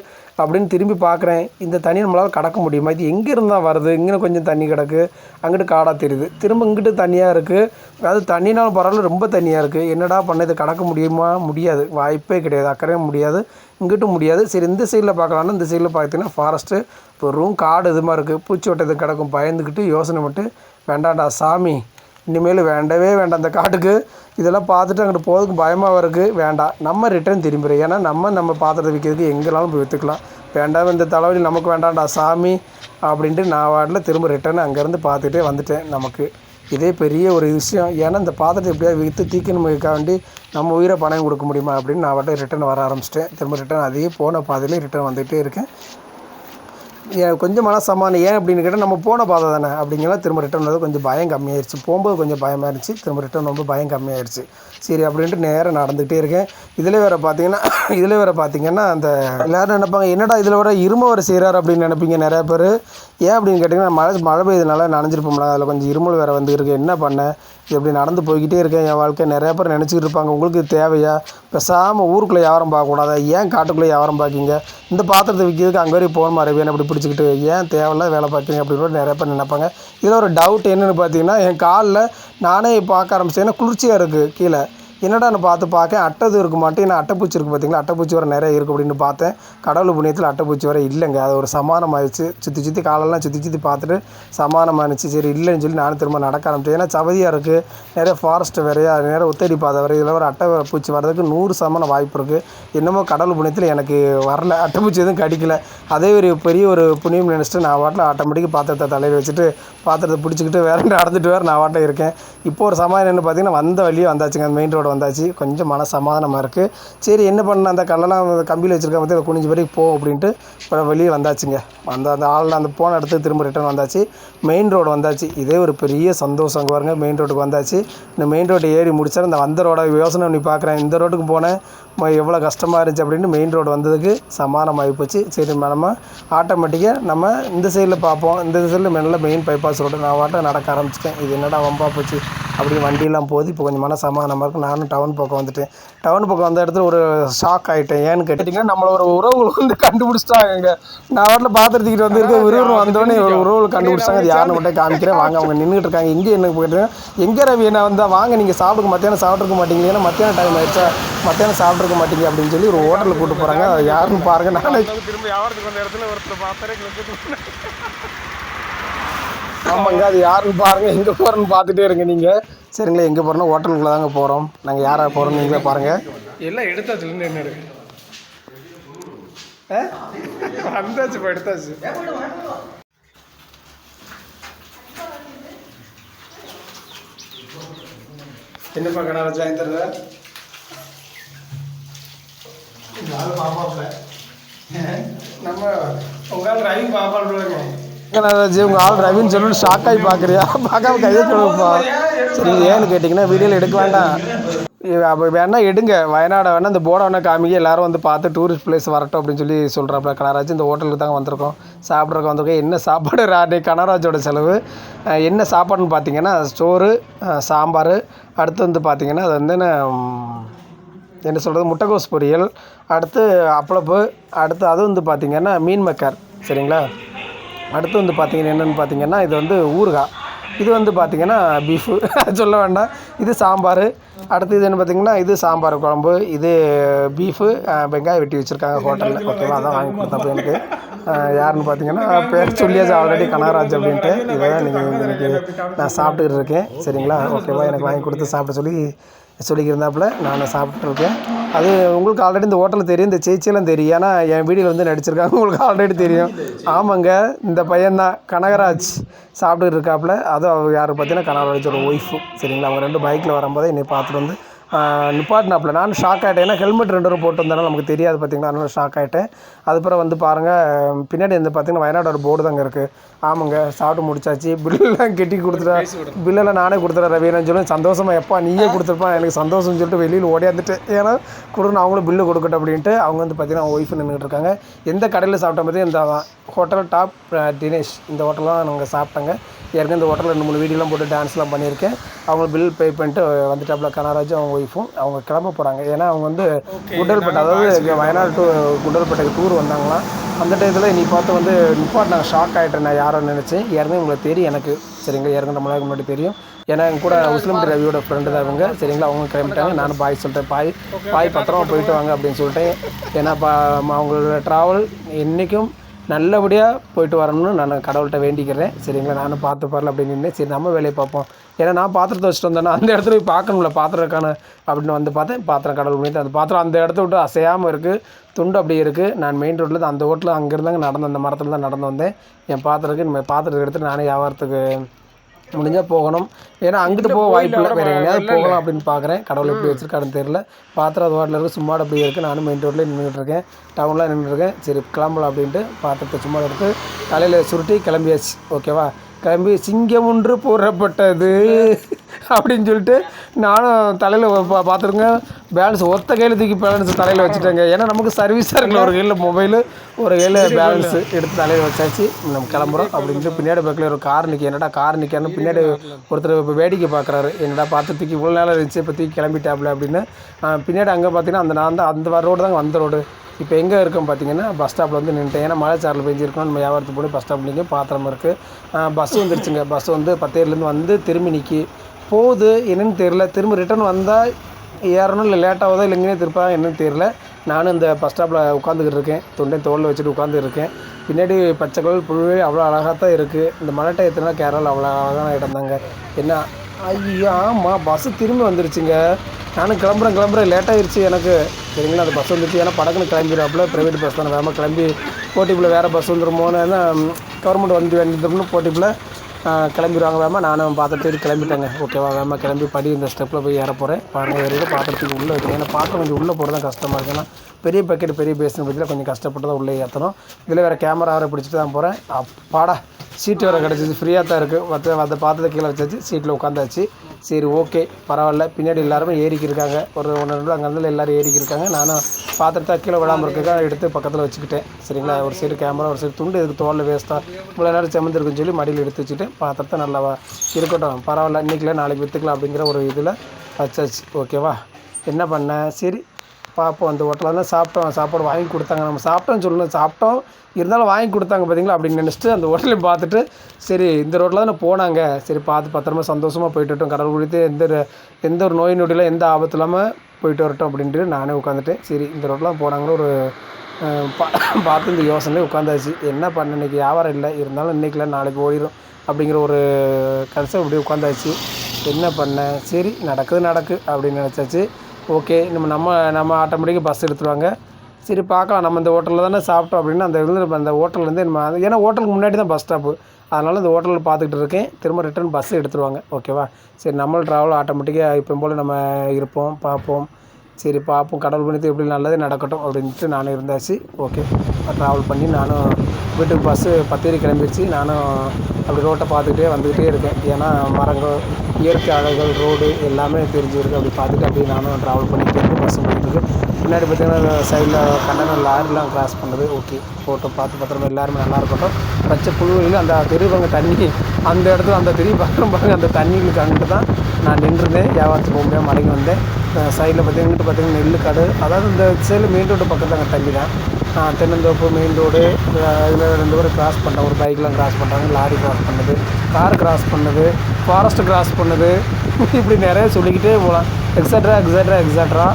அப்படின்னு திரும்பி பார்க்குறேன். இந்த தண்ணி நம்மளால் கடக்க முடியுமா? இது எங்கே இருந்தால் வருது? இங்கே கொஞ்சம் தண்ணி கிடக்கு. அங்கிட்டு காடாக தெரியுது. திரும்ப இங்கிட்டு தண்ணியாக இருக்குது அது தண்ணினாலும் பரவாயில்ல ரொம்ப தண்ணியாக இருக்குது என்னடா பண்ண? இது கடக்க முடியுமா? முடியாது. வாய்ப்பே கிடையாது. அக்கறையும் முடியாது. இங்கிட்டும் முடியாது. சரி இந்த சைடில் பார்க்கலான்னு இந்த சைடில் பார்த்தீங்கன்னா ஃபாரஸ்ட்டு இப்போ ரூம் காடு இது மாதிரி இருக்குது பூச்சி வட்டது கிடக்கும். பயந்துக்கிட்டு யோசனை மட்டும் வேண்டாம்டா சாமி இனிமேல் வேண்டவே வேண்டாம் அந்த காட்டுக்கு. இதெல்லாம் பார்த்துட்டு அங்கிட்டு போகிறதுக்கு பயமாக இருக்குது வேண்டாம். நம்ம ரிட்டர்ன் திரும்பிடும் ஏன்னா நம்ம நம்ம பாத்திரத்தை விற்கிறதுக்கு எங்கேனாலும் போய் விற்றுக்கலாம் வேண்டாம் இந்த தலைவலி நமக்கு வேண்டாம்டா சாமி அப்படின்ட்டு நான் வாட்டில் திரும்ப ரிட்டர்ன் அங்கேருந்து பார்த்துட்டே வந்துட்டேன் நமக்கு. இதே பெரிய ஒரு விஷயம். ஏன்னா இந்த பாத்திரத்தை எப்படியாவது விற்று தீக்கணுமைக்காக வேண்டி நம்ம உயிரை பணம் கொடுக்க முடியுமா அப்படின்னு நான் வாட்டி ரிட்டர்ன் வர ஆரம்பிச்சிட்டேன். திரும்ப ரிட்டர்ன் அதே போன பாதையிலே ரிட்டர்ன் வந்துகிட்டே இருக்கேன். கொஞ்சம் மனசமானம் ஏன் அப்படின்னு கேட்டால் நம்ம போன பாதை தானே அப்படிங்கலாம் திரும்ப ரிட்டர்ன் வந்து கொஞ்சம் பயம் கம்மியாயிருச்சு. போகும்போது கொஞ்சம் பயமாக இருந்துச்சு திரும்ப ரிட்டர்ன் ரொம்ப பயம் கம்மியாயிருச்சு. சரி அப்படின்ட்டு நேராக நடந்துகிட்டே இருக்கேன் இதில் வேறு பார்த்தீங்கன்னா இதில் வேறு பார்த்தீங்கன்னா அந்த எல்லோரும் நினைப்பாங்க என்னடா இதில் வர இரும வர செய்கிறார் அப்படின்னு நினைப்பீங்க நிறையா பேர். ஏன் அப்படின்னு கேட்டிங்கன்னா மழை மழை பெய்யதுனால நனைஞ்சிருப்போம்ல அதில் கொஞ்சம் இருமல் வேறு வந்து இருக்குது என்ன பண்ண? இப்படி நடந்து போய்கிட்டே இருக்கேன். என் வாழ்க்கை நிறையா பேர் நினச்சிக்கிட்டு இருப்பாங்க. உங்களுக்கு தேவையா? பேசாமல் ஊருக்குள்ளே வியாபாரம் பார்க்கக்கூடாதா? ஏன் காட்டுக்குள்ளே வியாபாரம் பார்க்கிங்க? இந்த பாத்திரத்தை விற்கிறதுக்கு அங்கே வரையும் போகணுமா ரவியன் அப்படி பிடிச்சிக்கிட்டு ஏன் தேவையில்ல வேலை பார்க்குறீங்க? அப்படின்னு நிறைய பேர் நினைப்பாங்க. இதில் ஒரு டவுட் என்னென்னு பார்த்தீங்கன்னா என் காலில் நானே பார்க்க ஆரம்பிச்சேன்னா குளிர்ச்சியாக இருக்குது கீழே. என்னடான்னு பார்த்து பார்க்கேன்? அட்டது இருக்க மாட்டேன் நான் அட்டைப்பூச்சி இருக்குது பார்த்தீங்களா? அட்டைப்பூச்சி வர நிறைய இருக்குது அப்படின்னு பார்த்தேன். கடவுள் புண்ணியத்தில் அட்டைப்பூச்சி வர இல்லைங்க. அது ஒரு சமானம் ஆயிடுச்சு சுற்றி சுற்றி காலெல்லாம் சுற்றி சுற்றி பார்த்துட்டு சமானமானுச்சு சரி இல்லைன்னு சொல்லி நானும் திரும்ப நடக்க ஆரம்பிச்சேன். ஏன்னா சவதியாக இருக்குது நிறைய ஃபாரஸ்ட் வேறையா நிறைய ஒத்தடி பாதை வரை இதில் ஒரு அட்டை பூச்சி வர்றதுக்கு நூறு சமான வாய்ப்பு இருக்குது என்னமோ கடவுள் புண்ணியத்தில் எனக்கு வரல. அட்டைப்பூச்சி எதுவும் கடிக்கல. அதே ஒரு பெரிய ஒரு புண்ணியம் நினச்சிட்டு நான் வாட்டில் ஆட்டோமேட்டிக்காக பாத்திரத்தை தலையில் வச்சுட்டு பாத்திரத்தை பிடிச்சிக்கிட்டு வேற நடந்துட்டு வேறு நான் வாட்டில் இருக்கேன். இப்போ ஒரு சமாதானம் என்ன பார்த்தீங்கன்னா வந்த வழியே வந்தாச்சுங்க. அந்த மெயின் ரோடு வந்தாச்சு. கொஞ்சம் மன சமாதானமாக இருக்குது சரி என்ன பண்ண அந்த கல்லெல்லாம் கம்பியில் வச்சுருக்க வந்து குனிஞ்சு வரைக்கும் போ அப்படின்ட்டு அப்புறம் வெளியே வந்தாச்சுங்க. அந்த அந்த ஆளில் அந்த போன இடத்துக்கு திரும்ப ரிட்டர்ன் வந்தாச்சு. மெயின் ரோடு வந்தாச்சு. இதே ஒரு பெரிய சந்தோஷம் அங்கே பாருங்க மெயின் ரோட்டுக்கு வந்தாச்சு. இந்த மெயின் ரோடு ஏறி முடித்தா இந்த வந்த ரோட யோசனை பண்ணி பார்க்குறேன். இந்த ரோட்டுக்கு போனேன். எவ்வளோ கஷ்டமாக இருந்துச்சு அப்படின்னு மெயின் ரோடு வந்ததுக்கு சமானமாகி போச்சு. சரி நம்ம ஆட்டோமேட்டிக்காக நம்ம இந்த சைடில் பார்ப்போம். இந்த சைடில் மெல்ல மெயின் பைபாஸ் ரோடு நான் வாட்ட நடக்க ஆரம்பிச்சிட்டேன். இது என்னடா வம்பா போச்சு அப்படி வண்டியெலாம் போகுது. இப்போ கொஞ்சம் மன சமாதானமாக இருக்கும் நானும் டவுன் பக்கம் வந்துட்டேன். டவுன் பக்கம் வந்த இடத்துல ஒரு ஷாக் ஆகிட்டேன் ஏன்னு கேட்டிங்கன்னா நம்மளை ஒரு உறவுகள் வந்து கண்டுபிடிச்சிட்டாங்க நான் வாட்டில் பாத்திரத்துக்கிட்டு வந்துருக்க உறவு வந்தோடனே ஒரு உறவுகள் கண்டுபிடிச்சாங்க அது யாருன்னு மட்டும் காமிக்கிறேன். வாங்க அவங்க நின்றுட்டு இருக்காங்க. இங்கே என்ன போயிட்டு எங்கே ரவி என்ன வந்தால் வாங்க நீங்கள் சாப்பிடுங்க மத்தியானம் சாப்பிட்ருக்க மாட்டீங்க ஏன்னா மத்தியானம் டைம் ஆயிடுச்சா? மத்தியானம் சாப்பிட்ருக்க மாட்டீங்க அப்படின்னு சொல்லி ஒரு ஹோட்டலில் கூட்டு போகிறாங்க அது யாருன்னு பாருங்க. நானே திரும்ப வியாபாரத்துக்கு வந்த இடத்துல ஒருத்தர் பார்த்தாரே ஆமாங்க அது யாருன்னு பாருங்க. எங்கே போகிறோன்னு பார்த்துட்டே இருங்க நீங்கள் சரிங்களா எங்கே போகிறோன்னா ஹோட்டலுக்குள்ளே தாங்க போகிறோம் நாங்கள் யாராக போகிறோம் நீங்களே பாருங்கள் எல்லாம் எடுத்தாச்சு என்ன இருக்கு? வந்தாச்சு இப்போ எடுத்தாச்சு. என்னப்பா கடை வச்சு வாங்கி தருத நம்ம உங்க ரவி பாப்பாடுவாங்க உங்க ஆள் ரவின்னு சொல்லி ஷாக் பார்க்குறியா? பார்க்காம கையை கொடுப்பா சரி ஏன்னு கேட்டிங்கன்னா வீடியோவில் எடுக்க வேண்டாம். இது அப்போ வேணா எடுங்க. வயநாடு வேணா இந்த போர்டை வேணா காமிக்க எல்லாரும் வந்து பார்த்து டூரிஸ்ட் பிளேஸ் வரட்டும் அப்படின்னு சொல்லி சொல்கிறாப்புல கனராஜ் இந்த ஹோட்டலுக்கு தாங்க வந்திருக்கோம். சாப்பிட்றதுக்கு வந்திருக்கோம். என்ன சாப்பாடு ராடே கனராஜோட செலவு? என்ன சாப்பாடுன்னு பார்த்தீங்கன்னா சோறு சாம்பார். அடுத்து வந்து பார்த்திங்கன்னா அது வந்து என்ன சொல்கிறது முட்டைக்கோஸ் பொரியல். அடுத்து அப்பளப்பு அடுத்து அது வந்து பார்த்திங்கன்னா மீன் மக்கர் சரிங்களா? அடுத்து வந்து பார்த்திங்கன்னா என்னென்னு பார்த்தீங்கன்னா இது வந்து ஊறுகாய். இது வந்து பார்த்திங்கன்னா பீஃபு சொல்ல வேண்டாம். இது சாம்பார். அடுத்து இது என்ன பார்த்திங்கன்னா இது சாம்பார் குழம்பு. இது பீஃபு வெங்காயம் வெட்டி வச்சுருக்காங்க ஹோட்டலில். ஓகேவா? அதான் வாங்கி கொடுத்தப்போ எனக்கு. யாருன்னு பார்த்தீங்கன்னா பேர் சொல்லியாச்சு ஆல்ரெடி கனகராஜ் அப்படின்ட்டு. இதை தான் நீங்கள் எனக்கு நான் சாப்பிட்டுக்கிட்டு இருக்கேன். சரிங்களா? ஓகேவா? எனக்கு வாங்கி கொடுத்து சாப்பிட சொல்லி சொல்லிக்கிருந்தாப்புல நான் சாப்பிட்ருக்கேன் அது உங்களுக்கு ஆல்ரெடி இந்த ஹோட்டலில் தெரியும் இந்த சேச்சியெல்லாம் தெரியும். ஏன்னா என் வீடியோவில் வந்து நடிச்சிருக்காங்க உங்களுக்கு ஆல்ரெடி தெரியும். ஆமாங்க இந்த பையன்தான் கனகராஜ் சாப்பிட்டுட்டு இருக்காப்புல. அதுவும் அவர் யார் பார்த்தீங்கன்னா கனகராஜோட ஒய்ஃபு சரிங்களா? அவங்க ரெண்டு பைக்கில் வரும்போதே என்னை பார்த்துட்டு வந்து நிப்பாட்டினாப்புல. நான் ஷாக் ஆகிட்டேன் ஏன்னா ஹெல்மெட் ரெண்டு பேரும் போட்டு வந்தாலும் நமக்கு தெரியாது பார்த்தீங்களா அதனால ஷாக் ஆகிட்டேன் அதுக்கப்புறம் வந்து பாருங்கள் பின்னாடி வந்து பார்த்தீங்கன்னா வயநாடோட போர்டு தாங்க இருக்குது ஆமாங்க சாப்பிட்டு முடிச்சாச்சு. பில்லெல்லாம் கெட்டி கொடுத்துட்டா பில்லெல்லாம் நானே கொடுத்துட்றேன் ரவின்னு சொல்லி சந்தோஷமாக எப்பா நீயே கொடுத்துருப்பான் எனக்கு சந்தோஷம்னு சொல்லிட்டு வெளியில் ஓடியாந்துட்டு ஏன்னா கொடுன்னு அவங்களும் பில்லு கொடுக்கட்டும் அப்படின்ட்டு அவங்க வந்து பார்த்தீங்கன்னா அவங்க ஒய்ஃபு நின்றுட்டு இருக்காங்க. எந்த கடையில் சாப்பிட்ட மாதிரி இந்த ஹோட்டல் டாப் தினேஷ் இந்த ஹோட்டல்லாம் நாங்கள் சாப்பிட்டாங்க. ஏற்கனவே இந்த ஹோட்டலில் ரெண்டு மூணு வீடியோலாம் போட்டு டான்ஸ்லாம் பண்ணியிருக்கேன். அவங்க பில் பே பண்ணிட்டு வந்துட்டாப்புல கனராஜும் அவங்க ஒய்ஃபும் அவங்க கிளம்ப போகிறாங்க ஏன்னா அவங்க வந்து குண்டல்பேட்டை அதாவது வயநாடு டு குண்டல்பேட்டைக்கு டூர் வந்தாங்களாம் அந்த டயத்தில் நீ பார்த்து வந்து நிப்பாட் நான் ஷாக் ஆகிட்டேன் நான் யாரோ நினச்சேன் ஏற்கனவே உங்களுக்கு தெரியும் எனக்கு. சரிங்களா? ஏற்கனவே ரொம்ப நாளைக்கு முன்னாடி தெரியும். ஏன்னா என் கூட முஸ்லீம் ரவியோட ஃப்ரெண்டு தான் இவங்க. சரிங்களா? அவங்க கிளம்பிட்டாங்க. நானும் பாய் சொல்லிட்டேன் பாய். பாய் பத்திரமா போயிட்டு வாங்க அப்படின்னு சொல்லிட்டேன் ஏன்னா பா அவங்களோட ட்ராவல் என்றைக்கும் நல்லபடியாக போயிட்டு வரணும்னு நான் கடவுள்கிட்ட வேண்டிக்கிறேன். சரிங்களா? நானும் பார்த்து பாரல அப்படின்னு சரி நம்ம வேலையை பார்ப்போம். ஏன்னா நான் பாத்திரத்தை வச்சுட்டு வந்தேன்னா அந்த இடத்துல போய் பார்க்கணும்ல பாத்திரம் இருக்கானு. அப்படின்னு வந்து பார்த்தேன். பாத்திரம் கடவுள் பண்ணி அந்த பாத்திரம் அந்த இடத்த விட்டு அசையாமல் இருக்குது துண்டு அப்படி இருக்குது நான் மெயின் ரோட்டில் அந்த ஹோட்டலில் அங்கேருந்தாங்க நடந்து அந்த மரத்தில் தான் நடந்து வந்தேன். என் பாத்திரத்துக்கு நம்ம பாத்திரத்தை எடுத்து நானே வியாபாரத்துக்கு முடிஞ்சால் போகணும். ஏன்னா அங்கிட்டு போக வாய்ப்பு இல்லை வேறு எங்கேயாவது போகலாம் அப்படின்னு பார்க்குறேன். கடவுள் எப்படி வச்சிருக்காருன்னு தெரியல. பாத்திரம் அது வாட்டில் இருக்குது சும்மா அப்படியே இருக்குது நானும் மெயின் ரோட்டில் நின்றுட்டு இருக்கேன். டவுனில் நின்றுருக்கேன் சரி கிளம்பலாம் அப்படின்ட்டு பாத்திரத்தை சும்மா எடுத்து தலையில் சுருட்டி கிளம்பியாச்சு. ஓகேவா கிளம்பி சிங்கம் ஒன்று போடப்பட்டது அப்படின்னு சொல்லிட்டு நானும் தலையில் பா பார்த்துருங்க. பேலன்ஸ் ஒத்த கையில் தூக்கி பேலன்ஸ் தலையில் வச்சுட்டேங்க. ஏன்னா நமக்கு சர்வீஸாக இருக்குல்ல ஒரு கையில் மொபைலு ஒரு கையில் பேலன்ஸ் எடுத்து தலையில் வச்சாச்சு. நம்ம கிளம்புறோம் அப்படின்ட்டு பின்னாடி பக்கத்தில் ஒரு கார் நிற்க என்னடா கார் நிற்கான்னு பின்னாடி ஒருத்தர் இப்போ வேடிக்கை பார்க்குறாரு என்னடா பார்த்து தூக்கி இவ்வளோ நேரம் இருந்துச்சு இப்போ தூக்கி கிளம்பிட்டாப்ல அப்படின்னு. பின்னாடி அங்கே பார்த்தீங்கன்னா அந்த நான் தான் அந்த ரோடு தாங்க வந்த ரோடு. இப்போ எங்கே இருக்கோம் பார்த்தீங்கன்னா பஸ் ஸ்டாப்பில் வந்து நின்றுட்டேன் ஏன்னா மழை சாரில் பெஞ்சிருக்கோம் நம்ம வியாபாரத்துக்கு போய் பஸ் ஸ்டாப்பில் நிற்கும் பாத்திரம் இருக்குது பஸ் வந்துருச்சுங்க. பஸ் வந்து பத்தேரிலேருந்து வந்து திரும்பி நிற்கி போகுது என்னென்னு தெரியல. திரும்ப ரிட்டர்ன் வந்தால் ஏறணும் இல்லை லேட்டாகுதோ இல்லைங்கன்னே எங்கேயே திருப்பா என்னன்னு தெரியல. நானும் இந்த பஸ் ஸ்டாப்பில் உட்காந்துக்கிட்டு இருக்கேன். தொண்டை தோளில் வச்சுட்டு உட்காந்துட்டு இருக்கேன். பின்னாடி பச்சை கலர் புழுவே அவ்வளோ அழகாக தான் இருக்குது இந்த மழை டயத்துலாம் கேரளா அவ்வளோ அழகான இடம் தாங்க. என்ன ஐயோ ஆமாம் பஸ்ஸு திரும்பி வந்துருச்சுங்க. நானும் கிளம்புறேன் கிளம்புறேன். லேட் ஆயிருச்சு எனக்கு. சரிங்களா அந்த பஸ் வந்துச்சு. ஏன்னா படக்குன்னு கிளம்பிடுவாப்புல. ப்ரைவேட் பஸ் தானே. வேகமாக கிளம்பி போட்டிப்பில் வேறு பஸ் வந்துருமோன்னு ஏன்னா கவர்மெண்ட் வந்து வந்துட்டோம்னு போட்டிப்பில் கிளம்பிடுவாங்க. வேமா நானும் பாத்திரத்துக்கு கிளம்பிட்டேங்க. ஓகேவா வேமா கிளம்பி படி இந்த ஸ்டெப்பில் போய் ஏற போகிறேன் பாருங்கள் ஏறிட்டு பாத்திரத்துக்கு உள்ளே வைக்கணும். ஏன்னா பாத்திரம் கொஞ்சம் உள்ளே போகிறது தான் கஷ்டமாக இருக்குது ஏன்னா பெரிய பக்கெட் பெரிய பேசின பற்றியில் கொஞ்சம் கஷ்டப்பட்டு தான் உள்ளே ஏற்றணும் இதில் வேறு கேமரா வேறு பிடிச்சிட்டு தான் போகிறேன் அப்பாடா. சீட்டு வேறு கிடச்சிச்சு. ஃப்ரீயாக தான் இருக்குது மற்ற அதை பாத்திரத்தை கீழே வச்சாச்சு. சீட்டில் உட்காந்தாச்சு. சரி ஓகே பரவாயில்ல. பின்னாடி எல்லாருமே ஏறிக்கிருக்காங்க. ஒரு ஒன்று ரெண்டு அங்கே இருந்து எல்லாரும் ஏறிக்கிருக்காங்க. நானும் பாத்திரத்தை கீழே விடாமல் இருக்கா எடுத்து பக்கத்தில் வச்சுக்கிட்டேன். சரிங்களா? ஒரு சைடு கேமரா ஒரு சைடு துண்டு இதுக்கு தோலில் வேஸ்ட்டாக இவ்வளோ நேரம் செமந்திருக்குன்னு சொல்லி மடியில் எடுத்து வச்சுட்டு பார்த்துட்டு நல்லா இருக்கட்டும். பரவாயில்ல. இன்றைக்கில நாளைக்கு விற்றுக்கலாம் அப்படிங்கிற ஒரு இதில் வச்சாச்சு. ஓகேவா என்ன பண்ணேன் சரி பார்ப்போம். அந்த ஹோட்டலில் தான் சாப்பிட்டோம். சாப்பாடு வாங்கி கொடுத்தாங்க. நம்ம சாப்பிட்டோம்னு சொல்லணும் சாப்பிட்டோம். இருந்தாலும் வாங்கி கொடுத்தாங்க பார்த்தீங்களா அப்படின்னு நினச்சிட்டு அந்த ஹோட்டலையும் பார்த்துட்டு சரி இந்த ரோட்டில் தானே போனாங்க. சரி பார்த்து பத்திரமா சந்தோஷமாக போயிட்டு வரட்டும். கடவுள் குறித்து எந்த ஒரு- எந்த ஒரு நோய் நொடியில் எந்த ஆபத்து இல்லாமல் போயிட்டு வரட்டும் அப்படின்ட்டு நானே உட்காந்துட்டேன் சரி இந்த ரோட்டெலாம் போனாங்கன்னு ஒரு பா பார்த்து இந்த யோசனையே உட்காந்தாச்சு என்ன பண்ண இன்றைக்கி வியாபாரம் இல்லை. இருந்தாலும் இன்றைக்கில நாளைக்கு ஓடிடும் அப்படிங்கிற ஒரு கடைசி அப்படியே உட்காந்தாச்சு என்ன பண்ணேன் சரி நடக்குது நடக்கு அப்படின்னு நினச்சாச்சு. ஓகே நம்ம நம்ம நம்ம ஆட்டோமேட்டிக்காக பஸ் எடுத்துருவாங்க. சரி பார்க்கலாம். நம்ம இந்த ஹோட்டலில் தானே சாப்பிட்டோம் அப்படின்னா அந்த இதில் நம்ம அந்த ஹோட்டல்லேருந்து நம்ம ஏன்னா ஹோட்டலுக்கு முன்னாடி தான் பஸ் ஸ்டாப்பு அதனால் இந்த ஹோட்டலில் பார்த்துக்கிட்டு இருக்கேன். திரும்ப ரிட்டர்ன் பஸ்ஸு எடுத்துருவாங்க. ஓகேவா சரி நம்மளும் ட்ராவல் ஆட்டோமேட்டிக்காக இப்போ போல் நம்ம இருப்போம் பார்ப்போம். சரி பார்ப்போம் கடவுள் பண்ணிட்டு எப்படி நல்லது நடக்கட்டும் அப்படின்ட்டு நானும் இருந்தாச்சு. ஓகே ட்ராவல் பண்ணி நானும் வீட்டுக்கு பஸ்ஸு பத்தேரி கிளம்பிடுச்சு நானும் அப்படி ரோட்டை பார்த்துக்கிட்டே வந்துக்கிட்டே இருக்கேன். ஏன்னா மரங்கள் இயற்கை அழகுகள் ரோடு எல்லாமே தெரிஞ்சிருக்கு. அப்படி பார்த்துட்டு அப்படியே நானும் ட்ராவல் பண்ணிகிட்டே இருக்கேன் பஸ் போயிட்டுருக்கு பின்னாடி பார்த்திங்கன்னா சைடில் கண்டன லாரிலாம் கிராஸ் பண்ணுது. ஓகே ஃபோட்டோ பார்த்து பத்திரமா எல்லாருமே நல்லா இருக்கட்டும். பச்சை புழுவையில் அந்த தெருவங்க தண்ணி. அந்த இடத்துல அந்த தெரிய பக்கம் பாருங்கள் அந்த தண்ணிகளுக்கு அங்கிட்டு தான் நான் நின்றுருந்தேன். வியாபாரத்துக்கு போக முடியாது மடங்கி வந்தேன். சைடில் பார்த்திங்கன்னா இங்கிட்டு பார்த்தீங்கன்னா நெல் கடை. அதாவது இந்த சைடில் மெயின் ரோடு பக்கத்தில் அங்கே தங்கி தான். தென்னந்தோப்பு மெயின் ரோடு இதில் ரெண்டு பேரும் கிராஸ் பண்ண ஒரு பைக்லாம் கிராஸ் பண்ணுறாங்க லாரி கிராஸ் பண்ணுது. கார் கிராஸ் பண்ணுது. ஃபாரஸ்ட் கிராஸ் பண்ணுது. இப்படி நிறைய சொல்லிக்கிட்டே போகலாம் எக்ஸட்ரா எக்ஸட்ரா எக்ஸட்ரா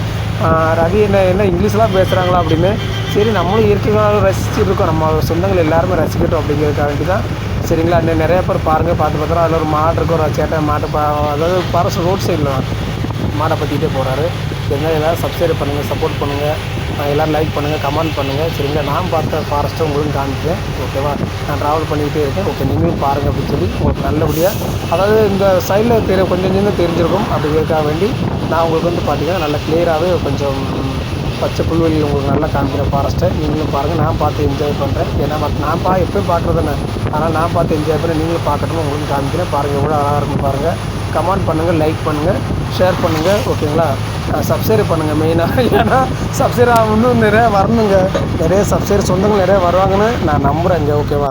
ரவி என்ன என்ன இங்கிலீஷ்லாம் பேசுகிறாங்களா அப்படின்னு? சரி நம்மளும் இயற்கைகளாக ரசிச்சுட்டு இருக்கோம். நம்ம சொந்தங்கள் எல்லாருமே ரசிக்கட்டும் அப்படிங்கிறதுக்காக தான் சரிங்களா? இன்னும் நிறைய பேர் பாருங்கள் பார்த்து பார்த்தா. அதில் ஒரு மாடு இருக்கும் ஒரு சேட்டை மாட்டு பா அதாவது ஃபாரஸ்ட் ரோட் சைடில் மாடை பற்றிக்கிட்டே போகிறாரு இருந்தால் எல்லோரும் சப்ஸ்கிரைப் பண்ணுங்கள் சப்போர்ட் பண்ணுங்கள் எல்லோரும் லைக் பண்ணுங்கள் கமெண்ட் பண்ணுங்கள் சரிங்களா? நான் பார்த்த ஃபாரஸ்ட்டை உங்களுக்கு காமிக்கிறேன். ஓகேவா நான் ட்ராவல் பண்ணிக்கிட்டே இருக்கேன். ஓகே நீங்களும் பாருங்கள் அப்படின்னு சொல்லி உங்களுக்கு நல்லபடியாக அதாவது இந்த சைடில் தெரிய கொஞ்சம் கொஞ்சம் தெரிஞ்சிருக்கும் அப்படிங்கிறதுக்காக வேண்டி நான் உங்களுக்கு வந்து பார்த்தீங்கன்னா நல்லா கிளியராகவே கொஞ்சம் பச்சை புல்வெளியில் உங்களுக்கு நல்லா காமிக்கிற ஃபாரஸ்ட்டை நீங்களும் பாருங்கள் நான் பார்த்து என்ஜாய் பண்ணுறேன் ஏன்னா பார்த்து நான் பா எப்பயும் பார்க்குறதுண்ணே ஆனால் நான் பார்த்து என்ஜாய் பண்ணி நீங்களும் பார்க்கணும் உங்களுக்கு காமிக்கிறேன். பாருங்கள் எவ்வளோ அழகாக இருக்கும் பாருங்கள் கமெண்ட் பண்ணுங்கள் லைக் பண்ணுங்கள் ஷேர் பண்ணுங்கள் ஓகேங்களா சப்ஸ்கிரைப் பண்ணுங்கள் மெயினாக ஏன்னா சப்ஸ்கிரைப் இன்னும் நிறையா வரணுங்க. நிறைய சப்ஸ்கிரைப் சொந்தங்கள் நிறையா வருவாங்கன்னு நான் நம்புகிறேங்க ஓகேவா